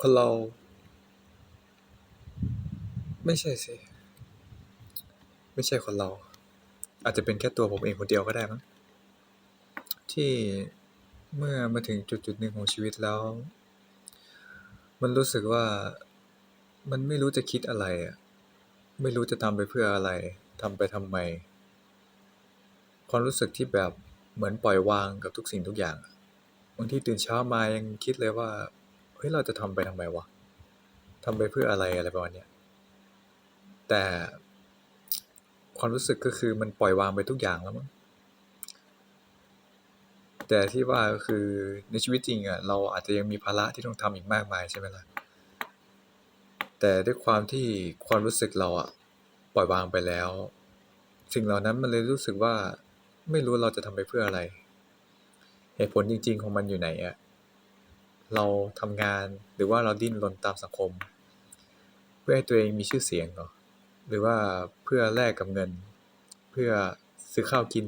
คนเรา ไม่ใช่สิ ไม่ใช่คนเรา อาจจะเป็นแค่ตัวผมเองคนเดียวก็ได้มั้งที่เมื่อมาถึงจุดจุดหนึ่งของชีวิตแล้ว มันรู้สึกว่ามันไม่รู้จะคิดอะไรอะไม่รู้จะทำไปเพื่ออะไรทำไปทำไม ความรู้สึกที่แบบเหมือนปล่อยวางกับทุกสิ่งทุกอย่างบางทีตื่นเช้ามายังคิดเลยว่า เฮ้ยเราจะทำไปทำไมวะทำไปเพื่ออะไรอะไรประมาณเนี้ยแต่ความรู้สึกก็คือมันปล่อยวางไปทุกอย่างแล้วมั้งแต่ที่ว่าก็คือในชีวิตจริงอะเราอาจจะยังมีภาระที่ต้องทำอีกมากมายใช่ไหมล่ะแต่ด้วยความที่ความรู้สึกเราอะปล่อยวางไปแล้ว สิ่งเหล่านั้นมันเลยรู้สึกว่าไม่รู้เราจะทำไปเพื่ออะไร เหตุผลจริง ๆ ของมันอยู่ไหนอะ เราทำงานหรือว่าเราดิ้นรนตามสังคม เพื่อให้ตัวเองมีชื่อเสียงหรอหรือว่าเพื่อแลกกับเงิน เพื่อซื้อข้าวกิน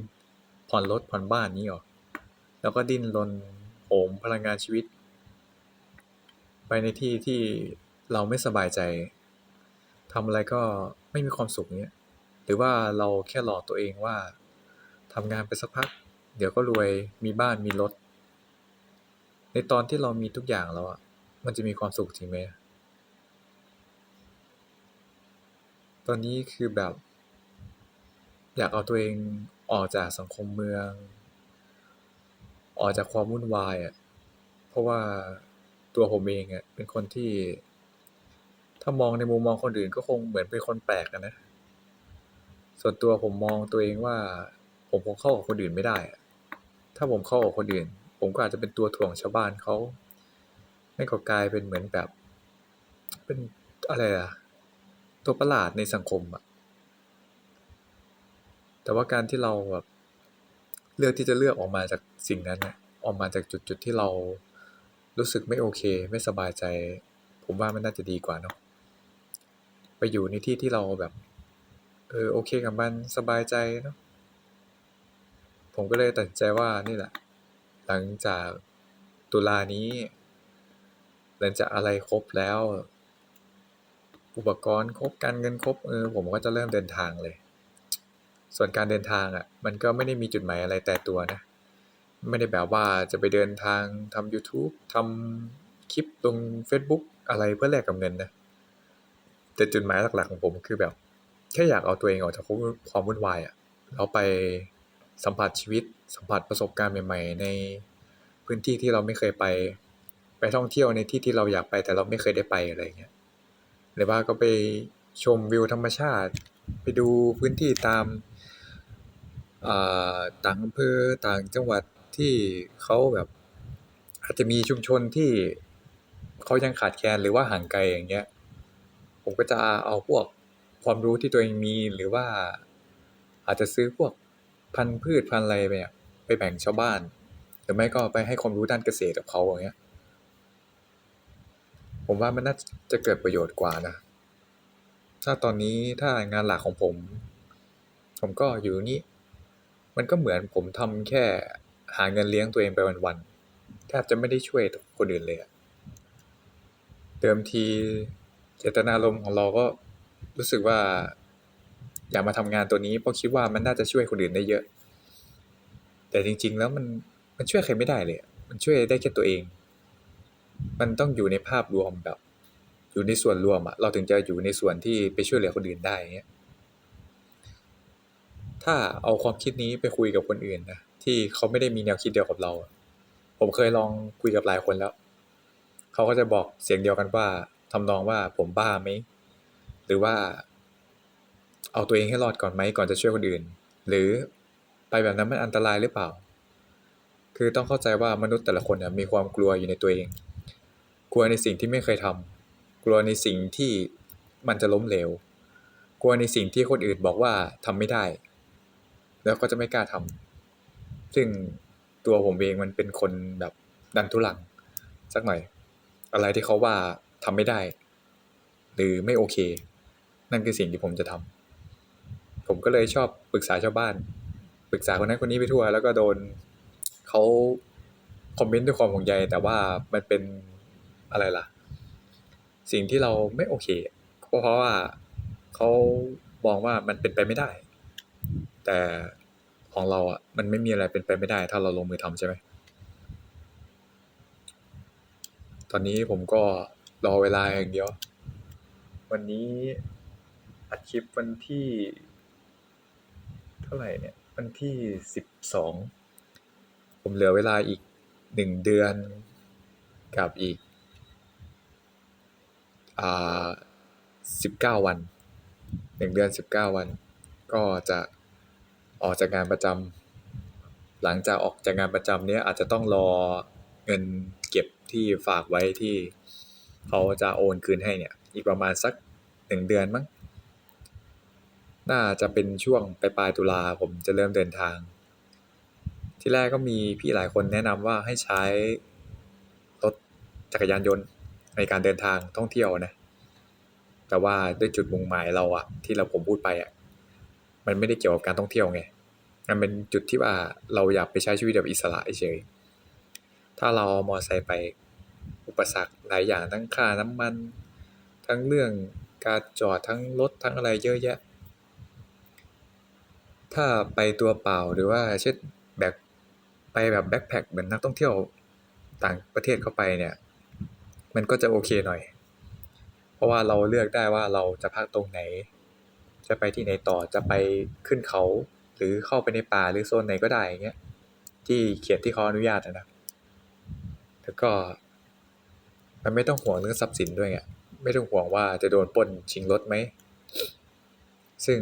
ผ่อนรถผ่อนบ้านงี้หรอแล้วก็ดิ้นรนโหมพลังงานชีวิต ไปในที่ที่เราไม่สบายใจทำอะไรก็ไม่มีความสุขเงี้ยหรือว่าเราแค่หลอกตัวเองว่าทำงานไปสักพัก เดี๋ยวก็รวยมีบ้านมีรถ ในตอนที่เรามีทุกอย่างแล้วอะมันจะมีความสุขจริงไหม?ตอนนี้คือแบบ อยากเอาตัวเองออกจากสังคมเมือง ออกจากความวุ่นวายอะเพราะว่าตัวผมเองอะเป็นคนที่ ถ้ามองในมุมมองคนอื่นก็คงเหมือนเป็นคนแปลกนะ ส่วนตัวผมมองตัวเองว่า ผมคงเข้ากับคนอื่นไม่ได้ ถ้าผมเข้ากับคนอื่น ผมก็อาจจะเป็นตัวถ่วงชาวบ้านเขาไม่ก็กลายเป็นเหมือนแบบ เป็นอะไรอะตัวประหลาดในสังคมอะแต่ว่าการที่เราแบบเลือกที่จะเลือกออกมาจากสิ่งนั้นน่ะออกมาจากจุดๆที่เรารู้สึกไม่โอเค ไม่สบายใจ ผมว่ามันน่าจะดีกว่าเนาะไปอยู่ในที่ที่เราแบบเออโอเคกับมันสบายใจเนาะผมก็เลยตัดใจว่านี่แหละ หลังจากตุลานี้ หลังจากอะไรครบแล้ว อุปกรณ์ครบการเงินครบเออผมก็จะเริ่มเดินทางเลย ส่วนการเดินทางอะมันก็ไม่ได้มีจุดหมายอะไรแตายตัวนะ ไม่ได้แบบว่าจะไปเดินทางทำยูทูบทำคลิปลงเฟซบุ๊กอะไรเพื่อแลกกับเงินนะ แต่จุดหมายหลักๆของผมคือแบบ แค่อยากเอาตัวเองออกจากความวุ่นวามวุ่ะแล้วไป สัมผัสชีวิต สัมผัสประสบการณ์ใหม่ ๆ ในพื้นที่ที่เราไม่เคยไป ไปท่องเที่ยวในที่ที่เราอยากไปแต่เราไม่เคยได้ไปอะไรอย่างเงี้ยหรือว่าก็ไปชมวิวธรรมชาติ ไปดูพื้นที่ตามอ่าต่างอำเภอต่างจังหวัดที่เขาแบบอาจจะมีชุมชนที่เขายังขาดแคลนหรือว่าห่างไกลอย่างเงี้ย ผมก็จะเอาพวกความรู้ที่ตัวเองมีหรือว่าอาจจะซื้อพวก พันธุ์พืชพันธุ์อะไรไปไปแบ่งชาวบ้าน หรือไม่ก็ไปให้ความรู้ด้านเกษตรกับเขาอย่างเงี้ย ผมว่ามันน่าจะเกิดประโยชน์กว่านะ ถ้าตอนนี้ถ้างานหลักของผม ผมก็อยู่งี้มันก็เหมือนผมทำแค่หาเงินเลี้ยงตัวเองไปวันๆแทบจะไม่ได้ช่วยคนอื่นเลยเดิมทีเจตนารมณ์ของเราก็รู้สึกว่า อยากมาทำงานตัวนี้เพราะคิดว่ามันน่าจะช่วยคนอื่นได้เยอะ แต่จริง ๆ แล้วมันมันช่วยใครไม่ได้เลย มันช่วยได้แค่ตัวเอง มันต้องอยู่ในภาพรวมแบบ อยู่ในส่วนรวมอะเราถึงจะอยู่ในส่วนที่ไปช่วยเหลือคนอื่นได้เงี้ยถ้าเอาความคิดนี้ไปคุยกับคนอื่นนะที่เขาไม่ได้มีแนวคิดเดียวกับเรา ผมเคยลองคุยกับหลายคนแล้วเขาก็จะบอกเสียงเดียวกันว่าทำนองว่าผมบ้าไหมหรือว่า เอาตัวเองให้รอดก่อนไหมก่อนจะช่วยคนอื่น หรือไปแบบนั้นมันอันตรายหรือเปล่า คือต้องเข้าใจว่ามนุษย์แต่ละคนอะมีความกลัวอยู่ในตัวเอง กลัวในสิ่งที่ไม่เคยทำกลัวในสิ่งที่มันจะล้มเหลว กลัวในสิ่งที่คนอื่นบอกว่าทำไม่ได้ แล้วก็จะไม่กล้าทำซึ่งตัวผมเองมันเป็นคนแบบดันทุรัง สักหน่อย อะไรที่เขาว่าทำไม่ได้ หรือไม่โอเค นั่นคือสิ่งที่ผมจะทำ ผมก็เลยชอบปรึกษาชาวบ้าน ปรึกษาคนนั้นคนนี้ไปทั่ว แล้วก็โดนเขาคอมเมนต์ด้วยความห่วงใยแต่ว่ามันเป็นอะไรล่ะ สิ่งที่เราไม่โอเค เพราะว่าเขามองว่ามันเป็นไปไม่ได้ แต่ของเราอะมันไม่มีอะไรเป็นไปไม่ได้ ถ้าเราลงมือทำใช่ไหมตอนนี้ผมก็รอเวลาอย่างเดียว วันนี้อัดคลิปวันที่ ท่าไหร่เนี่ย วันที่สิบสอง ผมเหลือเวลาอีกหนึ่งเดือนกับอีกอ่าสิบเก้าวันหนึ่งเดือนสิบเก้าวัน ก็จะออกจากงานประจำหลังจากออกจากงานประจำเนี้ยอาจจะต้องรอเงินเก็บที่ฝากไว้ที่เขาจะโอนคืนให้เนี่ย อีกประมาณสักหนึ่งเดือนมั้ง น่าจะเป็นช่วงปลายปลายตุลาผมจะเริ่มเดินทาง ที่แรกก็มีพี่หลายคนแนะนำว่าให้ใช้รถจักรยานยนต์ในการเดินทางท่องเที่ยวนะ แต่ว่าด้วยจุดมุ่งหมายเราอะที่เราผมพูดไปอะมันไม่ได้เกี่ยวกับการท่องเที่ยวไง มันเป็นจุดที่ว่าเราอยากไปใช้ชีวิตแบบอิสระเฉย ถ้าเราเอามอไซค์ไปอุปสรรคหลายอย่างทั้งค่าน้ำมัน ทั้งเรื่องการจอดทั้งรถทั้งอะไรเยอะแยะ ถ้าไปตัวเปล่าหรือว่าเช่นแบกไปแบบแบ็คแพคเหมือนนักท่องเที่ยวต่างประเทศเข้าไปเนี่ย มันก็จะโอเคหน่อย เพราะว่าเราเลือกได้ว่าเราจะพักตรงไหน จะไปที่ไหนต่อจะไปขึ้นเขา หรือเข้าไปในป่าหรือโซนไหนก็ได้อย่างเงี้ยที่เขตที่เขาอนุญาตอะนะแล้วก็ มันไม่ต้องห่วงเรื่องทรัพย์สินด้วยไงไม่ต้องห่วงว่าจะโดนปล้นชิงรถไหม ซึ่ง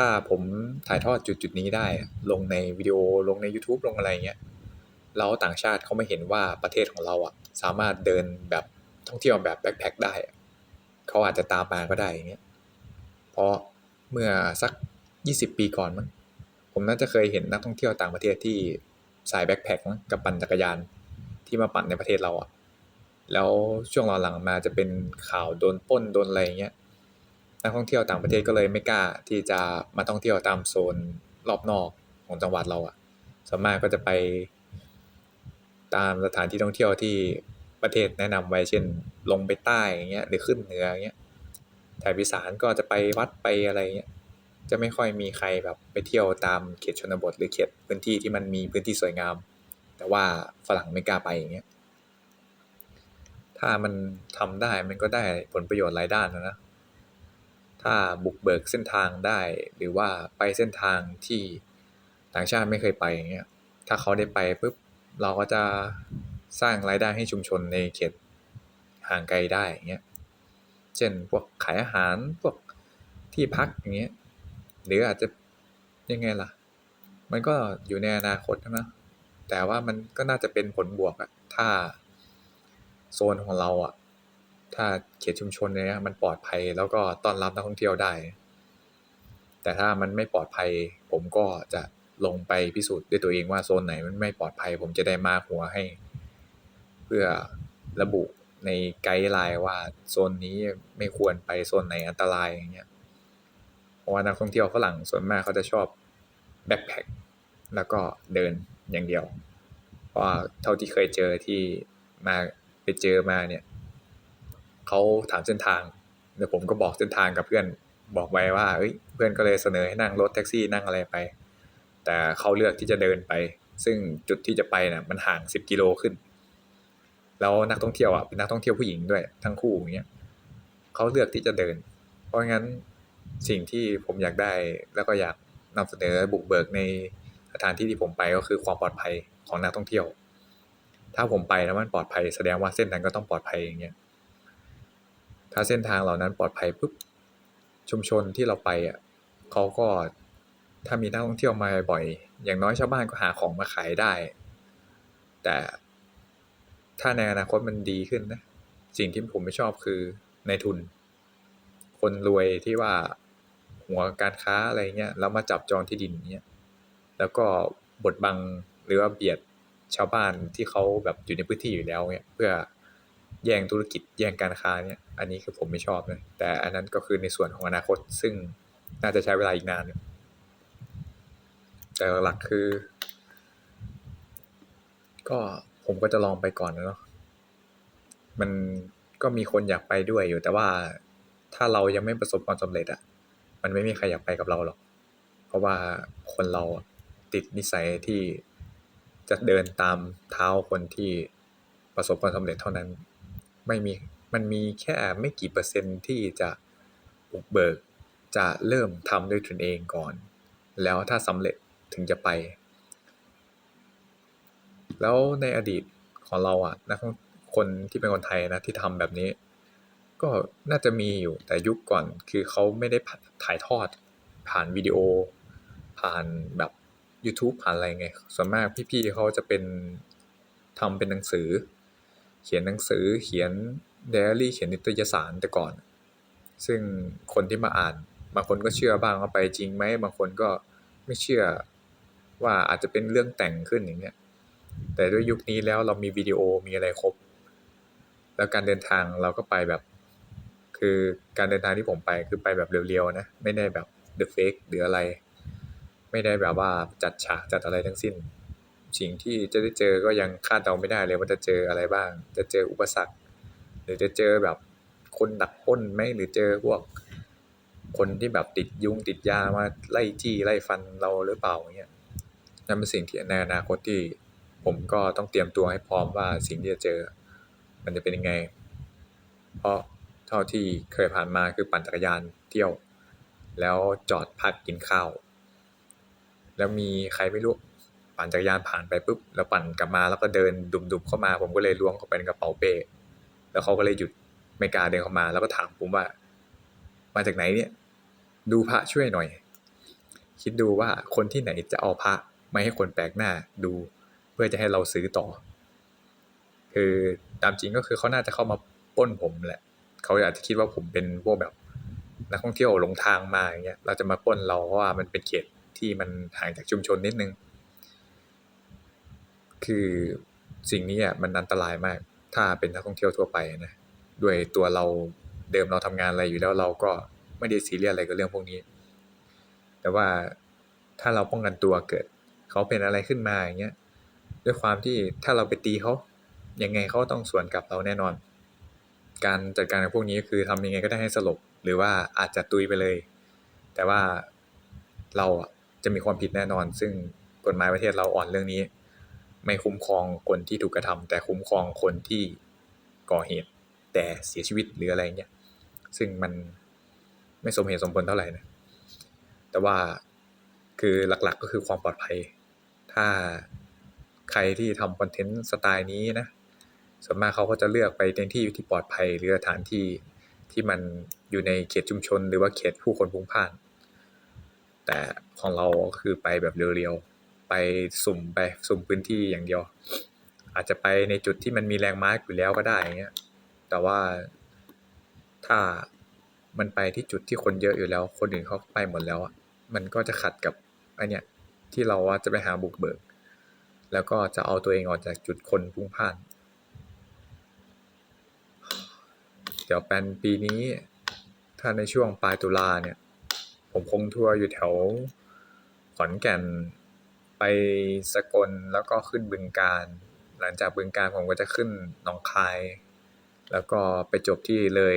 ถ้าผมถ่ายทอดจุดจุดนี้ได้ ลงในวิดีโอลงใน YouTube ลงอะไรเงี้ยแล้วต่างชาติเขาไม่เห็นว่าประเทศของเราอะ สามารถเดินแบบท่องเที่ยวแบบแบ็คแพคได้เขาอาจจะตามมาก็ได้อย่างเงี้ยเพราะเมื่อสัก 20 ปีก่อนมั้งผมน่าจะเคยเห็นนักท่องเที่ยวต่างประเทศที่สายแบ็คแพคมั้งกับปั่นจักรยานที่มาปั่นในประเทศเราอะแล้วช่วงหลังๆมาจะเป็นข่าวโดนป้นโดนอะไรเงี้ย นักท่องเที่ยวต่างประเทศก็เลยไม่กล้าที่จะมาท่องเที่ยวตามโซนรอบนอกของจังหวัดเราอะส่วนมากก็จะไปตามสถานที่ท่องเที่ยวที่ประเทศแนะนำไว้เช่น ลงไปใต้อย่างเงี้ยหรือขึ้นเหนืออย่างเงี้ยแถบอีสานก็จะไปวัดไปอะไรเงี้ยจะไม่ค่อยมีใครแบบไปเที่ยวตามเขตชนบท หรือเขตพื้นที่ที่มันมีพื้นที่สวยงาม แต่ว่าฝรั่งไม่กล้าไปอย่างเงี้ยถ้ามันทำได้มันก็ได้ผลประโยชน์หลายด้านนะนะ ถ้าบุกเบิกเส้นทางได้ หรือว่าไปเส้นทางที่ต่างชาติไม่เคยไปอย่างเงี้ยถ้าเขาได้ไปปุ๊บเราก็จะสร้างรายได้ให้ชุมชนในเขตห่างไกลได้อย่างเงี้ยเช่นพวกขายอาหารพวกที่พักอย่างเงี้ยหรืออาจจะยังไงล่ะ มันก็อยู่ในอนาคตนะแต่ว่ามันก็น่าจะเป็นผลบวกอะถ้าโซนของเราอะ ถ้าเขตชุมชนเนี้ยมันปลอดภัยแล้วก็ต้อนรับนักท่องเที่ยวได้ แต่ถ้ามันไม่ปลอดภัย ผมก็จะลงไปพิสูจน์ด้วยตัวเองว่าโซนไหนมันไม่ปลอดภัย ผมจะได้มาหัวให้ เพื่อระบุในไกด์ไลน์ว่าโซนนี้ไม่ควรไปโซนไหนอันตรายอย่างเงี้ยเพราะว่านักท่องเที่ยวฝรั่งส่วนมากเขาจะชอบแบ็คแพ็คแล้วก็เดินอย่างเดียว เพราะเท่าที่เคยเจอที่มาไปเจอมาเนี่ย เขาถามเส้นทางเดี๋ยวผมก็บอกเส้นทางกับเพื่อนบอกไว้ว่าเอ้ยเพื่อนก็เลยเสนอให้นั่งรถแท็กซี่นั่งอะไรไป แต่เขาเลือกที่จะเดินไป ซึ่งจุดที่จะไปน่ะมันห่างสิบกิโลขึ้น แล้วนักท่องเที่ยวอะเป็นนักท่องเที่ยวผู้หญิงด้วยทั้งคู่อย่างเงี้ยเขาเลือกที่จะเดิน เพราะงั้นสิ่งที่ผมอยากได้แล้วก็อยากนำเสนอบุกเบิกในสถานที่ที่ผมไปก็คือความปลอดภัยของนักท่องเที่ยว ถ้าผมไปแล้วมันปลอดภัยแสดงว่าเส้นนั้นก็ต้องปลอดภัยอย่างเงี้ย ถ้าเส้นทางเหล่านั้นปลอดภัยปุ๊บชุมชนที่เราไปอะเขาก็ถ้ามีนักท่องเที่ยวมาบ่อย อย่างน้อยชาวบ้านก็หาของมาขายได้ แต่ถ้าในอนาคตมันดีขึ้นนะ สิ่งที่ผมไม่ชอบคือในทุน คนรวยที่ว่าหัวการค้าอะไรเงี้ยแล้วมาจับจองที่ดินเงี้ยแล้วก็บดบังหรือว่าเบียดชาวบ้านที่เขาแบบอยู่ในพื้นที่อยู่แล้วเนี่ยเพื่อ แย่งธุรกิจแย่งการค้าเนี่ยอันนี้คือผมไม่ชอบเลยแต่อันนั้นก็คือในส่วนของอนาคตซึ่งน่าจะใช้เวลาอีกนานแต่หลักๆคือ ก็ผมก็จะลองไปก่อนนะเนาะมันก็มีคนอยากไปด้วยอยู่ แต่ว่าถ้าเรายังไม่ประสบความสำเร็จอะมันไม่มีใครอยากไปกับเราหรอก เพราะว่าคนเราติดนิสัยที่จะเดินตามเท้าคนที่ประสบความสำเร็จเท่านั้น ไม่มีมันมีแค่ไม่กี่เปอร์เซ็นต์ที่จะบุกเบิกจะเริ่มทำด้วยตนเองก่อน แล้วถ้าสำเร็จถึงจะไป แล้วในอดีตของเราอะนักคนที่เป็นคนไทยนะที่ทำแบบนี้ ก็น่าจะมีอยู่แต่ยุคก่อนคือเขาไม่ได้ถ่ายทอดผ่านวิดีโอ ผ่านแบบยูทูบผ่านอะไรไง ส่วนมากพี่ๆเขาจะเป็นทำเป็นหนังสือ เขียนหนังสือเขียนไดอารีเขียนนิตยสารแต่ก่อน ซึ่งคนที่มาอ่านบางคนก็เชื่อบ้างว่าไปจริงไหมบางคนก็ไม่เชื่อว่าอาจจะเป็นเรื่องแต่งขึ้นอย่างเงี้ยแต่ด้วยยุคนี้แล้วเรามีวิดีโอมีอะไรครบ แล้วการเดินทางเราก็ไปแบบ คือการเดินทางที่ผมไปคือไปแบบเรียวๆนะ ไม่ได้แบบ The Fake หรืออะไร ไม่ได้แบบว่าจัดฉากจัดอะไรทั้งสิ้น สิ่งที่จะได้เจอก็ยังคาดเดาไม่ได้เลยว่าจะเจออะไรบ้าง จะเจออุปสรรค หรือจะเจอแบบคนดักป้นไหมหรือเจอพวก คนที่แบบติดยุงติดยามาไล่จี้ไล่ฟันเราหรือเปล่าอย่างเงี้ยนั่นเป็นสิ่งที่ในอนาคตที่ผมก็ต้องเตรียมตัวให้พร้อมว่าสิ่งที่จะเจอ มันจะเป็นยังไง เพราะเท่าที่เคยผ่านมาคือปั่นจักรยานเที่ยว แล้วจอดพักกินข้าว แล้วมีใครไม่รู้ ปั่นจักรยานผ่านไปปุ๊บแล้วปั่นกลับมาแล้วก็เดินดุมๆเข้ามา ผมก็เลยล้วงเข้าไปในกระเป๋าเป้แล้วเขาก็เลยหยุดไม่กล้าเดินเข้ามา แล้วก็ถามผมว่า"มาจากไหนเนี่ย ดูพระช่วยหน่อย"คิดดูว่าคนที่ไหนจะเอาพระไมาให้คนแปลกหน้าดูเพื่อจะให้เราซื้อต่อ คือตามจริงก็คือเขาน่าจะเข้ามาป้นผมแหละเขาอาจจะคิดว่าผมเป็นพวกแบบนักท่องเที่ยวหลงทางมาอย่างเงี้ยแล้วจะมาป้นเราเพราะว่ามันเป็นเขตที่มันห่างจากชุมชนนิดนึง คือสิ่งนี้อะมันอันตรายมาก ถ้าเป็นนักท่องเที่ยวทั่วไปนะด้วยตัวเราเดิมเราทำงานอะไรอยู่แล้วเราก็ไม่ได้ซีเรียสอะไรกับเรื่องพวกนี้ แต่ว่าถ้าเราป้องกันตัวเกิด เขาเป็นอะไรขึ้นมาอย่างเงี้ยด้วยความที่ถ้าเราไปตีเขายังไงเขาก็ต้องสวนกลับเราแน่นอน การจัดการกับพวกนี้ก็คือทำยังไงก็ได้ให้สลบหรือว่าอาจจะตุยไปเลย แต่ว่าเราจะมีความผิดแน่นอน ซึ่งกฎหมายประเทศเราอ่อนเรื่องนี้ ไม่คุ้มครองคนที่ถูกกระทำแต่คุ้มครองคนที่ก่อเหตุ แต่เสียชีวิตหรืออะไรเงี้ยซึ่งมันไม่สมเหตุสมผลเท่าไหร่นะแต่ว่าคือหลักๆก็คือความปลอดภัย ถ้าใครที่ทำคอนเทนต์สไตล์นี้นะส่วนมากเขาก็จะเลือกไปในที่ที่ปลอดภัยหรือสถานที่ที่มันอยู่ในเขตชุมชน หรือว่าเขตผู้คนพลุกพล่าน แต่ของเราก็คือไปแบบเรียวๆ ไปสุ่มไปสุ่มพื้นที่อย่างเดียว อาจจะไปในจุดที่มันมีแลนด์มาร์กอยู่แล้วก็ได้อย่างเงี้ยแต่ว่าถ้ามันไปที่จุดที่คนเยอะอยู่แล้ว คนอื่นเขาไปหมดแล้วอะมันก็จะขัดกับไอเนี่ยที่เราว่าจะไปหาบุกเบิก แล้วก็จะเอาตัวเองออกจากจุดคนพลุกพล่าน เดี๋ยวแพลนปีนี้ ถ้าในช่วงปลายตุลาเนี่ย ผมคงทัวร์อยู่แถวขอนแก่น ไปสกลแล้วก็ขึ้นบึงกาฬหลังจากบึงกาฬผมก็จะขึ้นหนองคาย แล้วก็ไปจบที่เลย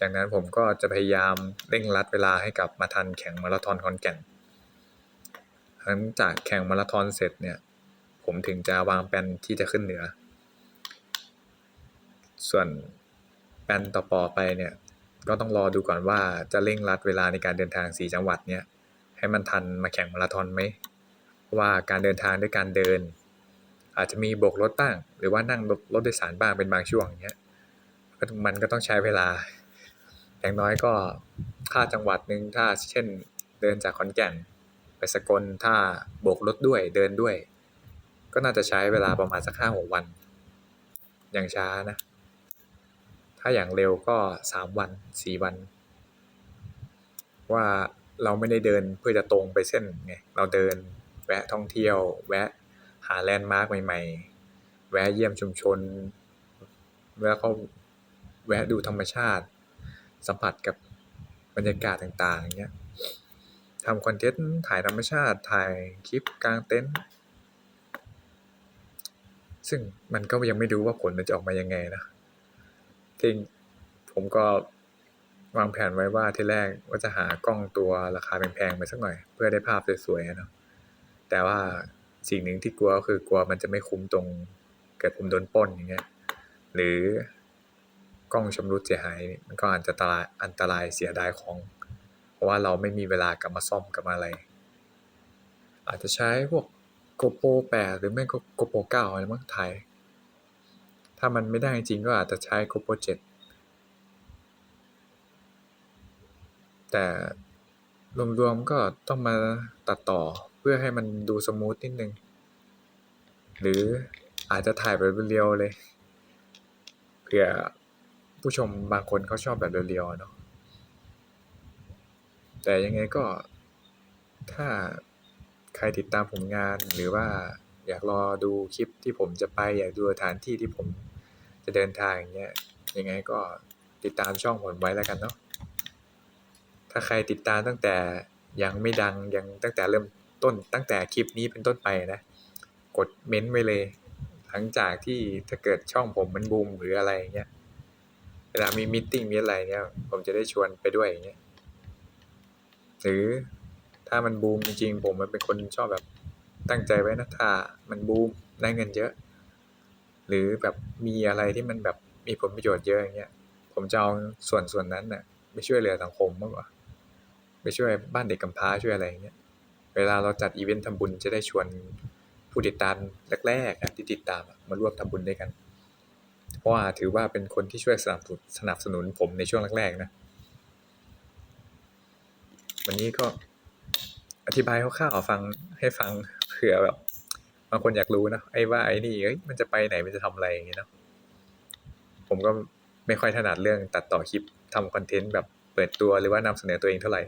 จากนั้นผมก็จะพยายามเร่งรัดเวลาให้กับมาทันแข่งมาราธอนขอนแก่น หลังจากแข่งมาราธอนเสร็จเนี่ยผมถึงจะวางแพลนที่จะขึ้นเหนือ ส่วนแพลนต่อๆไปเนี่ยก็ต้องรอดูก่อนว่าจะเร่งรัดเวลาในการเดินทาง 4 จังหวัดเนี้ยให้มันทันมาแข่งมาราธอนไหม ว่าการเดินทางด้วยการเดิน อาจจะมีโบกรถบ้าง หรือว่านั่งรถโดยสารบ้างเป็นบางช่วงอย่างเงี้ยมันก็ต้องใช้เวลา อย่างน้อยก็ถ้าจังหวัดหนึ่งถ้าเช่นเดินจากขอนแก่น ไปสกลถ้าโบกรถด้วยเดินด้วย ก็น่าจะใช้เวลาประมาณสัก5-6วัน อย่างช้านะ ถ้าอย่างเร็วก็3วัน4วัน ว่าเราไม่ได้เดินเพื่อจะตรงไปเส้นไงเราเดิน แวะท่องเที่ยว แวะหาแลนด์มาร์กใหม่ๆ แวะเยี่ยมชุมชน แวะเข้าแวะดูธรรมชาติ สัมผัสกับบรรยากาศต่างๆอย่างเงี้ยทำคอนเทนต์ถ่ายธรรมชาติถ่ายคลิปกลางเต็นท์ซึ่งมันก็ยังไม่รู้ว่าผลมันจะออกมายังไงนะจริงผมก็วางแผนไว้ว่าที่แรกว่าจะหากล้องตัวราคาแพงๆไปสักหน่อย เพื่อได้ภาพสวยๆนะ แต่ว่าสิ่งหนึ่งที่กลัวก็คือกลัวมันจะไม่คุ้มตรงเกิดผมโดนป้นอย่างเงี้ยหรือกล้องชำรุดเสียหายมันก็อาจจะอันตรายอันตรายเสียดายของ เพราะว่าเราไม่มีเวลากลับมาซ่อมกลับมาอะไร อาจจะใช้พวก GoPro 8หรือไม่ก็ GoPro 9อะไรมั้งถ่ายถ้ามันไม่ได้จริงก็อาจจะใช้ GoPro 7แต่รวมๆก็ต้องมาตัดต่อ พื่อให้มันดูสมูทนิดนึง หรืออาจจะถ่ายแบบเรียวเลยเผื่อผู้ชมบางคนเขาชอบแบบเรียวๆเนาะแต่ยังไงก็ถ้าใครติดตามผลงานหรือว่าอยากรอดูคลิปที่ผมจะไป อยากดูสถานที่ที่ผมจะเดินทางอย่างเงี้ยยังไงก็ติดตามช่องผมไว้แล้วกันเนาะถ้าใครติดตามตั้งแต่ยังไม่ดังยังตั้งแต่เริ่ม ต้นตั้งแต่คลิปนี้เป็นต้นไปนะ กดเม้นต์ไว้เลย หลังจากที่ถ้าเกิดช่องผมมันบูมหรืออะไรอย่างเงี้ยเวลามีมีตติ้งมีอะไรเนี่ยผมจะได้ชวนไปด้วยอย่างเงี้ยหรือถ้ามันบูมจริงๆผมมันเป็นคนชอบแบบตั้งใจไว้นะถ้ามันบูมได้เงินเยอะ หรือแบบมีอะไรที่มันแบบมีผลประโยชน์เยอะอย่างเงี้ยผมจะเอาส่วนส่วนนั้นน่ะไปช่วยเหลือสังคมมากกว่าไปช่วยบ้านเด็กกำพร้าช่วยอะไรอย่างเงี้ย เวลาเราจัดอีเวนต์ทำบุญจะได้ชวนผู้ติดตามแรกๆที่ติดตามมาร่วมทำบุญด้วยกัน เพราะว่าถือว่าเป็นคนที่ช่วยสนับสนุนสนับสนุนผมในช่วงแรกๆนะ วันนี้ก็อธิบายคร่าวๆฟังให้ฟังเผื่อแบบบางคนอยากรู้นะไอ้ว่าไอ้นี่เอ้ยมันจะไปไหนมันจะทำอะไรอย่างเงี้ยเนาะผมก็ไม่ค่อยถนัดเรื่องตัดต่อคลิปทำคอนเทนต์แบบเปิดตัวหรือว่านำเสนอตัวเองเท่าไหร่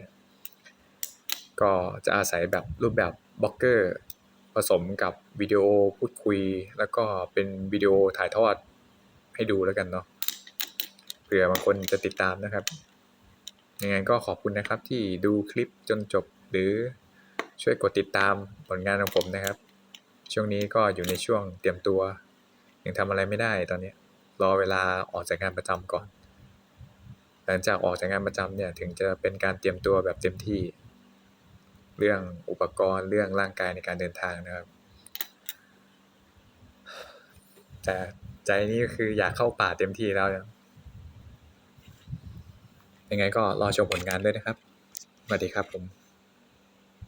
ก็จะอาศัยแบบรูปแบบบล็อกเกอร์ผสมกับวิดีโอพูดคุย แล้วก็เป็นวิดีโอถ่ายทอดให้ดูแล้วกันเนาะเผื่อบางคนจะติดตามนะครับยังไงก็ขอบคุณนะครับที่ดูคลิปจนจบหรือช่วยกดติดตามผลงานของผมนะครับ ช่วงนี้ก็อยู่ในช่วงเตรียมตัว ยังทำอะไรไม่ได้ตอนนี้รอเวลาออกจากงานประจำก่อน หลังจากออกจากงานประจำเนี่ยถึงจะเป็นการเตรียมตัวแบบเต็มที่ เรื่องอุปกรณ์เรื่องร่างกายในการเดินทางนะครับ แต่ใจนี่คืออยากเข้าป่าเต็มที่แล้วยังไงก็รอชมผลงานด้วยนะครับสวัสดีครับผม